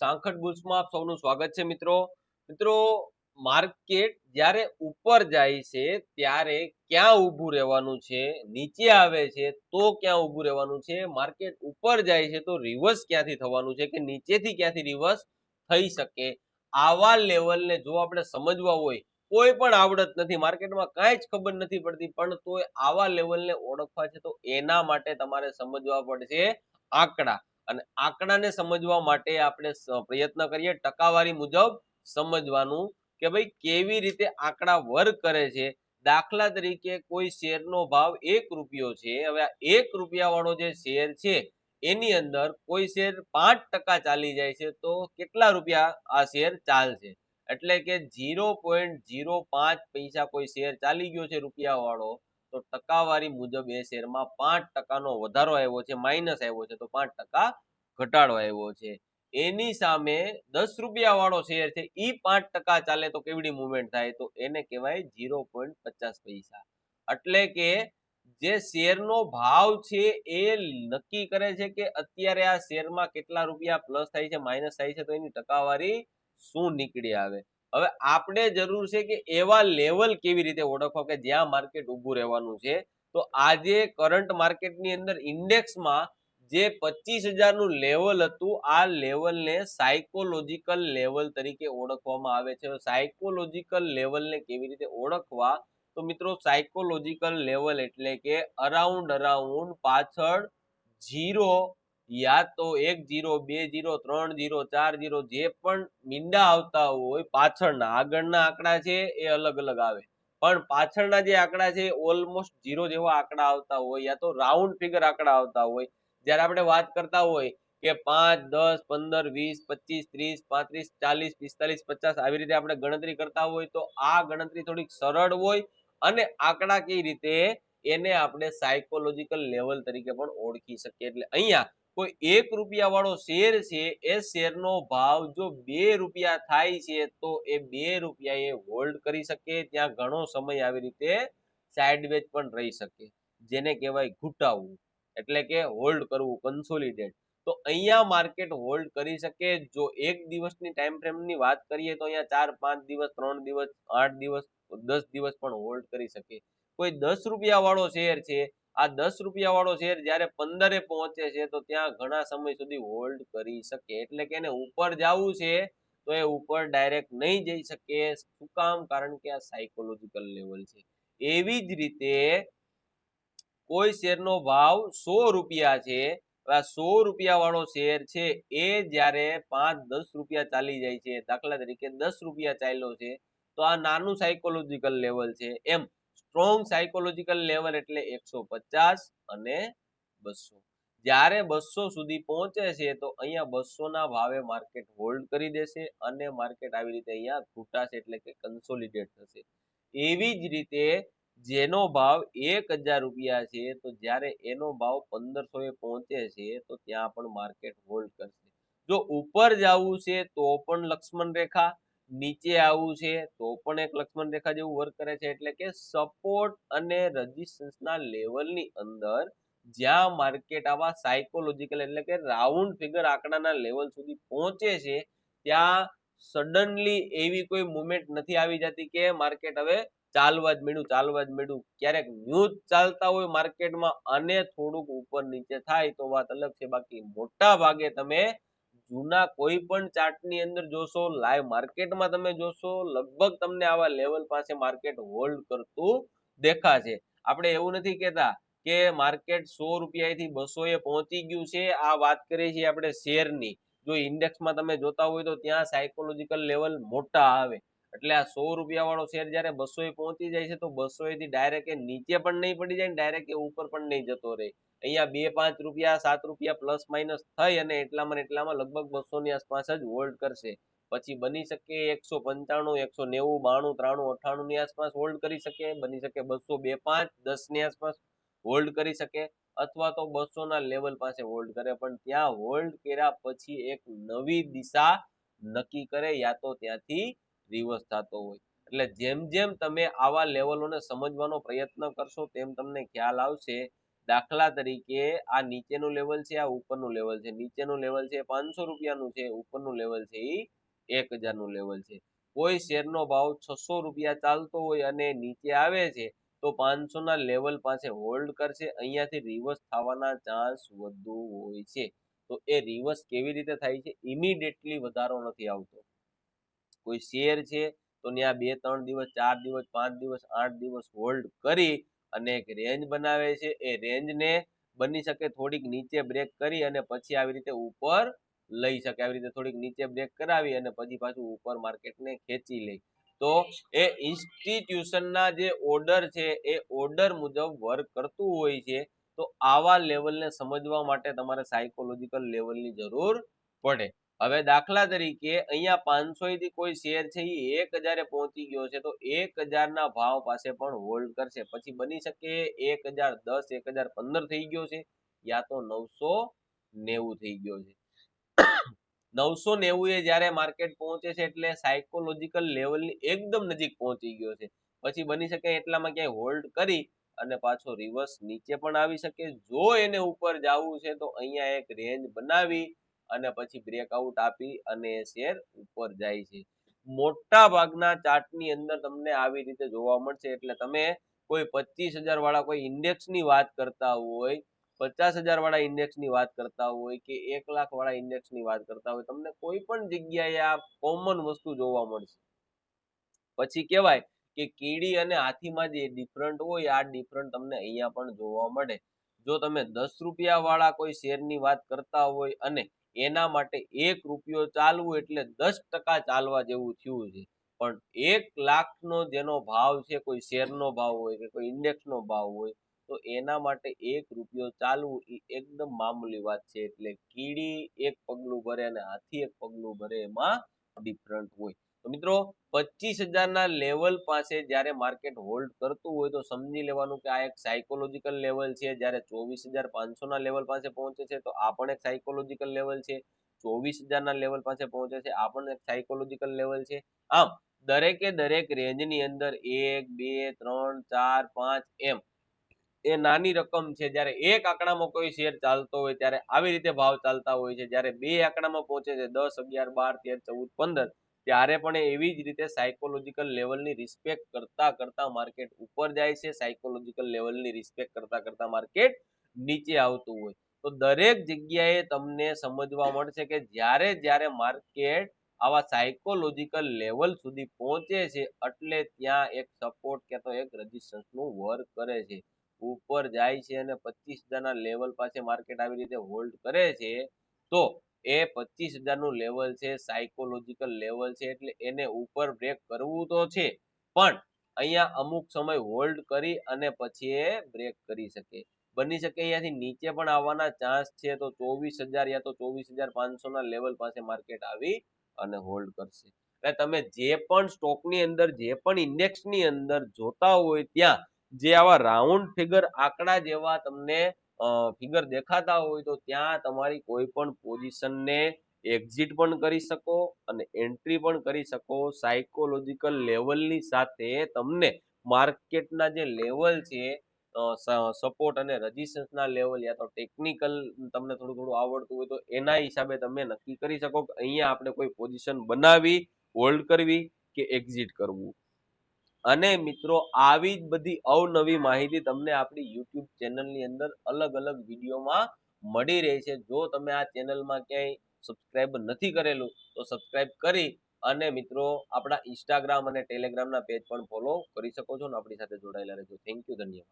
સાંખટ બુલ્સમાં આપ સૌનું સ્વાગત છે મિત્રો. મિત્રો, માર્કેટ જ્યારે ઉપર જાય છે, ત્યારે ક્યાં ઊભું રહેવાનું છે, નીચે આવે છે, તો ક્યાં ઊભું રહેવાનું છે? માર્કેટ ઉપર જાય છે તો રિવર્સ ક્યાંથી થવાનું છે કે નીચેથી ક્યાંથી રિવર્સ થઈ શકે? આવા લેવલને જો આપણે સમજવા હોય, કોઈ પણ આવડત નથી. માર્કેટમાં કાંઈ જ ખબર નથી પડતી, પણ તોય આવા લેવલને ઓળખવા છે તો એના માટે તમારે સમજવા પડશે આંકડા. અને આંકડાને સમજવા માટે આપણે પ્રયત્ન કરીએ ટકાવારી મુજબ સમજવાનું કે ભાઈ કેવી રીતે આંકડા વર્ક કરે છે. દાખલા તરીકે કોઈ શેરનો ભાવ એક રૂપિયો છે, હવે આ એક રૂપિયા વાળો જે શેર છે, એની અંદર કોઈ શેર પાંચ ટકા ચાલી જાય છે, તો કેટલા રૂપિયા આ શેર ચાલશે? એટલે કે ઝીરો પોઈન્ટ ઝીરો પાંચ પૈસા કોઈ શેર ચાલી ગયો છે રૂપિયા વાળો તો ટકાવારી મુજબ એ શેરમાં પાંચ ટકાનો વધારો આવ્યો છે, માઇનસ આવ્યો છે, તો પાંચ ટકા ઘટાડો આવ્યો છે. એની સામે દસ રૂપિયા વાળો શેર છે એ પાંચ ટકા ચાલે તો કેવડી મુવમેન્ટ થાય? તો એને કહેવાય ઝીરો પોઈન્ટ પચાસ પૈસા. એટલે કે જે શેરનો ભાવ છે એ નક્કી કરે છે કે અત્યારે આ શેરમાં કેટલા રૂપિયા પ્લસ થાય છે, માઇનસ થાય છે, તો એની ટકાવારી શું નીકળી આવે? હવે આપણે જરૂર છે કે એવા લેવલ કેવી રીતે ઓળખવા કે જ્યાં માર્કેટ ઊભું રહેવાનું છે? તો આજે કરંટ માર્કેટની અંદર ઇન્ડેક્સમાં જે પચીસ હજારનું લેવલ હતું, આ લેવલને સાયકોલોજીકલ લેવલ તરીકે ઓળખવામાં આવે છે. સાયકોલોજીકલ લેવલને કેવી રીતે ઓળખવા? તો મિત્રો સાયકોલોજીકલ લેવલ એટલે કે અરાઉન્ડ અરાઉન્ડ પાછળ જીરો યા તો એક જીરો, બે જીરો, ત્રણ જીરો, ચાર જીરો, જે પણ મીંડા આવતા હોય પાછળના, આગળના આંકડા છે એ અલગ અલગ આવે. પણ પાછળના જે આંકડા છે ઓલમોસ્ટ જીરો જેવા આંકડા આવતા હોય યા તો રાઉન્ડ ફિગર આંકડા આવતા હોય. જ્યારે આપણે વાત કરતા હોય કે પાંચ, દસ, પંદર, વીસ, પચીસ, ત્રીસ, પાંત્રીસ, ચાલીસ, પિસ્તાલીસ, પચાસ આવી રીતે આપણે ગણતરી કરતા હોય તો આ ગણતરી થોડીક સરળ હોય અને આંકડા કઈ રીતે એને આપણે સાયકોલોજીકલ લેવલ તરીકે પણ ઓળખી શકીએ. એટલે અહીંયા કોઈ એક રૂપિયા વાળો શેર છે, એ શેરનો ભાવ જો બે રૂપિયા થાય છે, તો એ બે રૂપિયા એ હોલ્ડ કરી શકે. ત્યાં ઘણો સમય આવી રીતે સાઇડવેજ પણ રહી શકે. જેને કહેવાય ઘૂંટાવવું એટલે કે હોલ્ડ કરવું કન્સોલિડેટ તો અહીંયા માર્કેટ હોલ્ડ કરી શકે. જો એક દિવસની ટાઈમ ફ્રેમની વાત કરીએ તો અહીંયા ચાર, પાંચ દિવસ, ત્રણ દિવસ, આઠ દિવસ, દસ દિવસ પણ હોલ્ડ કરી શકે. કોઈ દસ રૂપિયા વાળો શેર છે આ દસ રૂપિયા વાળો શેર જ્યારે પંદરે પહોંચે છે, તો ત્યાં ઘણા સમય સુધી હોલ્ડ કરી શકે. એટલે કે એને ઉપર જવું છે, તો એ ઉપર ડાયરેક્ટ નહીં જઈ શકે. શું કામ? કારણ કે આ સાયકોલોજીકલ લેવલ છે. એવી જ રીતે કોઈ શેરનો ભાવ સો રૂપિયા છે આ સો રૂપિયા વાળો શેર છે, એ જ્યારે પાંચ, દસ રૂપિયા ચાલી જાય છે, દાખલા તરીકે દસ રૂપિયા ચાલ્યો છે, તો આ નાનું સાયકોલોજીકલ લેવલ છે. એમ સ્ટ્રોંગ સાયકોલોજીકલ લેવલ એટલે એકસો પચાસ અને બસો જ્યારે બસો સુધી પહોંચે છે, તો અહીંયા બસો ના ભાવે માર્કેટ હોલ્ડ કરી દેશે અને માર્કેટ આવી રીતે અહીંયા ઘૂંટાશે એટલે કે કન્સોલિડેટ થશે. એવી જ રીતે જેનો ભાવ એક હજાર રૂપિયા છે, તો જ્યારે એનો ભાવ પંદરસો એ પહોંચે છે, તો ત્યાં પણ માર્કેટ હોલ્ડ કરશે. જો ઉપર જવું છે, તો પણ લક્ષ્મણ રેખા નીચે આવવું છે, તો પણ એક લક્ષ્મણ રેખા જેવું વર્ક કરે છે, એટલે કે સપોર્ટ અને રેઝિસ્ટન્સના લેવલની અંદર જ્યાં માર્કેટ આવા સાયકોલોજીકલ એટલે કે રાઉન્ડ ફિગર આંકડાના લેવલ સુધી પહોંચે છે, ત્યાં સડનલી એવી કોઈ મુવમેન્ટ નથી આવી જતી કે માર્કેટ હવે ચાલવા જ મળ્યું ચાલવા જ મળ્યું ક્યારેક ન્યૂઝ ચાલતા હોય માર્કેટમાં અને થોડુંક ઉપર નીચે થાય તો વાત અલગ છે, બાકી મોટા ભાગે તમે જૂના કોઈ પણ ચાર્ટની અંદર જોશો લાઈવ માર્કેટમાં તમે જોશો, લગભગ તમને આવા લેવલ પાસે માર્કેટ હોલ્ડ કરતું દેખાશે. આપણે એવું નથી કહેતા કે માર્કેટ સો રૂપિયાથી બસો એ પહોંચી ગયું છે. આ વાત કરીએ છીએ આપણે શેરની. જો ઇન્ડેક્સમાં તમે જોતા હોય તો ત્યાં સાયકોલોજીકલ લેવલ મોટા આવે. એટલે આ સો રૂપિયા વાળો શેર જયારે બસો એ પહોંચી જાય છે તો બસો થી ડાયરેક્ટ નીચે પણ નહીં પડી જાય ને ડાયરેક્ટ ઉપર પણ નહીં જતો રહે. અહીંયા બે પાંચ રૂપિયા, સાત રૂપિયા પ્લસ માઇનસ થઈ અને એટલામાં એટલામાં લગભગ બસો ની આસપાસ જ હોલ્ડ કરશે. પછી બની શકે એકસો પંચાણું, એકસો નેવું, બાણું, ત્રાણું અઠાણું ની આસપાસ હોલ્ડ કરી શકે. બની શકે બસો બે પાંચ દસની આસપાસ હોલ્ડ કરી શકે. અથવા તો બસો ના લેવલ પાસે હોલ્ડ કરે. પણ ત્યાં હોલ્ડ કર્યા પછી એક નવી દિશા નક્કી કરે યા તો ત્યાંથી રિવર્સ થતો હોય. એટલે જેમ જેમ તમે આવા લેવલોને સમજવાનો પ્રયત્ન કરશો તેમ તમને ખ્યાલ આવશે દાખલા તરીકે આ નીચેનું લેવલ છે, આ ઉપરનું લેવલ છે. નીચેનું લેવલ છે પાંચસો રૂપિયાનું છે, ઉપરનું લેવલ છે એ એક હજારનું લેવલ છે. કોઈ શેરનો ભાવ છસો રૂપિયા ચાલતો હોય અને નીચે આવે છે, તો પાંચસો ના લેવલ પાસે હોલ્ડ કરશે. અહીંયાથી રિવર્સ થવાના ચાન્સ વધુ હોય છે. તો એ રિવર્સ કેવી રીતે થાય છે? ઇમિડિયેટલી વધારો નથી આવતો. કોઈ શેર છે, તો ત્યાં બે, ત્રણ દિવસ, ચાર દિવસ, પાંચ દિવસ, આઠ દિવસ હોલ્ડ કરી અને એક રેન્જ બનાવે છે. એ રેન્જને બની શકે થોડીક નીચે બ્રેક કરી અને પછી આવી રીતે ઉપર લઈ શકે. આવી રીતે થોડીક નીચે બ્રેક કરાવી અને પછી પાછું ઉપર માર્કેટને ખેંચી લે. તો એ ઇન્સ્ટિટ્યુશનના જે ઓર્ડર છે, એ ઓર્ડર મુજબ વર્ક કરતું હોય છે, તો આવા લેવલને સમજવા માટે તમારે સાયકોલોજીકલ લેવલની જરૂર પડે. હવે દાખલા તરીકે અહીંયા પાંચસો થી કોઈ શેર છે એ એક હજારે પહોંચી ગયો છે, તો એક હજારના ભાવ પાસે પણ હોલ્ડ કરશે. પછી બની શકે એક હજાર દસ, એક હજાર પંદર થઈ ગયો છે, યા તો નવસો નેવું થઈ ગયો છે. નવસો નેવું એ જ્યારે માર્કેટ પહોંચે છે એટલે સાયકોલોજીકલ લેવલની એકદમ નજીક પહોંચી ગયો છે. પછી બની શકે એટલામાં ક્યાંય હોલ્ડ કરી અને પાછો રિવર્સ નીચે પણ આવી શકે. જો એને ઉપર જવું છે તો અહીંયા એક રેન્જ બનાવી અને પછી બ્રેકઆઉટ આપી અને શેર ઉપર જાય છે. મોટા ભાગના ચાર્ટની અંદર તમને આવી રીતે જોવા મળશે. એટલે તમે કોઈ પચીસ હજાર વાળા કોઈ ઇન્ડેક્સની વાત કરતા હોય, પચાસ હજાર વાળા ઇન્ડેક્સની વાત કરતા હોય કે એક લાખ વાળા ઇન્ડેક્સની વાત કરતા હોય, તમને કોઈ પણ જગ્યાએ આ કોમન વસ્તુ જોવા મળશે. પછી કહેવાય કે કીડી અને હાથીમાં જે ડિફરન્ટ હોય, આ ડિફરન્ટ તમને અહીંયા પણ જોવા મળે. જો તમે દસ રૂપિયા વાળા કોઈ શેરની વાત કરતા હોય અને એના માટે એક રૂપિયો ચાલવું એટલે દસ ટકા ચાલવા જેવું થયું છે. પણ એક લાખનો જેનો ભાવ છે, કોઈ શેરનો ભાવ હોય કે કોઈ ઇન્ડેક્સનો ભાવ હોય, તો એના માટે એક રૂપિયો ચાલવું એ એકદમ મામૂલી વાત છે. એટલે કીડી એક પગલું ભરે અને હાથી એક પગલું ભરે એમાં ડિફરન્ટ હોય. તો મિત્રો, પચીસ હજારના લેવલ પાસે જ્યારે માર્કેટ હોલ્ડ કરતું હોય તો સમજી લેવાનું કે આ એક સાયકોલોજીકલ લેવલ છે. જ્યારે ચોવીસ હજાર પાંચસોના લેવલ પાસે પહોંચે છે તો આ પણ એક સાયકોલોજીકલ લેવલ છે. ચોવીસ હજારના લેવલ પાસે પહોંચે છે, આ પણ એક સાયકોલોજીકલ લેવલ છે. આમ, દરેકે દરેક રેન્જની અંદર એક, બે, ત્રણ, ચાર, પાંચ, એમ. એ નાની રકમ છે. જ્યારે એક આંકડામાં કોઈ શેર ચાલતો હોય ત્યારે આવી રીતે ભાવ ચાલતા હોય છે. જ્યારે બે આંકડામાં પહોંચે છે, દસ, અગિયાર, બાર, તેર, ચૌદ, પંદર ત્યારે પણ એવી જ રીતે સાયકોલોજીકલ લેવલની રિસ્પેક્ટ કરતા કરતા માર્કેટ ઉપર જાય છે. સાયકોલોજીકલ લેવલની રિસ્પેક્ટ કરતા કરતા માર્કેટ નીચે આવતું હોય. તો દરેક જગ્યાએ તમને સમજવા મળશે કે જ્યારે જ્યારે માર્કેટ આવા સાયકોલોજીકલ લેવલ સુધી પહોંચે છે, એટલે ત્યાં એક સપોર્ટ કે તો એક રેઝિસ્ટન્સનું વર્ક કરે છે. ઉપર જાય છે અને પચીસ હજારના લેવલ પાસે માર્કેટ આવી રીતે હોલ્ડ કરે છે, તો એ પચીસ હજારનું લેવલ છે સાયકોલોજીકલ લેવલ છે, એટલે એને ઉપર બ્રેક કરવું તો છે, પણ અહીંયા અમુક સમય હોલ્ડ કરી અને પછી એ બ્રેક કરી શકે. બની શકે અહીંયાથી નીચે પણ આવવાના ચાન્સ છે, તો ચોવીસ હજાર યા તો ચોવીસ હજાર પાંચસોના લેવલ પાસે માર્કેટ આવી અને હોલ્ડ કરશે. એટલે તમે જે પણ સ્ટોકની અંદર, જે પણ ઇન્ડેક્સની અંદર જોતા હોય ત્યાં, જે આવા રાઉન્ડ ફિગર આંકડા જેવા તમને ફિગર દેખાતા હોય તો ત્યાં તમારી કોઈ પણ પોઝિશનને એક્ઝિટ પણ કરી શકો અને એન્ટ્રી પણ કરી શકો. સાયકોલોજીકલ લેવલની સાથે તમને માર્કેટના જે લેવલ છે સપોર્ટ અને રજીસ્ટન્સના લેવલ યા તો ટેકનિકલ તમને થોડું થોડું આવડતું હોય તો એના હિસાબે તમે નક્કી કરી શકો કે અહીંયા આપણે કોઈ પોઝિશન બનાવી હોલ્ડ કરવી કે એક્ઝિટ કરવું. અને મિત્રો, આવી જ બધી અવનવી માહિતી તમને આપણી યુટ્યુબ ચેનલની અંદર અલગ અલગ વિડીયોમાં મળી રહે છે. જો તમે આ ચેનલમાં ક્યાંય સબસ્ક્રાઇબ નથી કરેલું, તો સબસ્ક્રાઇબ કરી અને મિત્રો, આપણા ઇન્સ્ટાગ્રામ અને ટેલિગ્રામના પેજ પણ ફોલો કરી શકો છો અને આપણી સાથે જોડાયેલા રહેજો. થેન્ક યુ, ધન્યવાદ.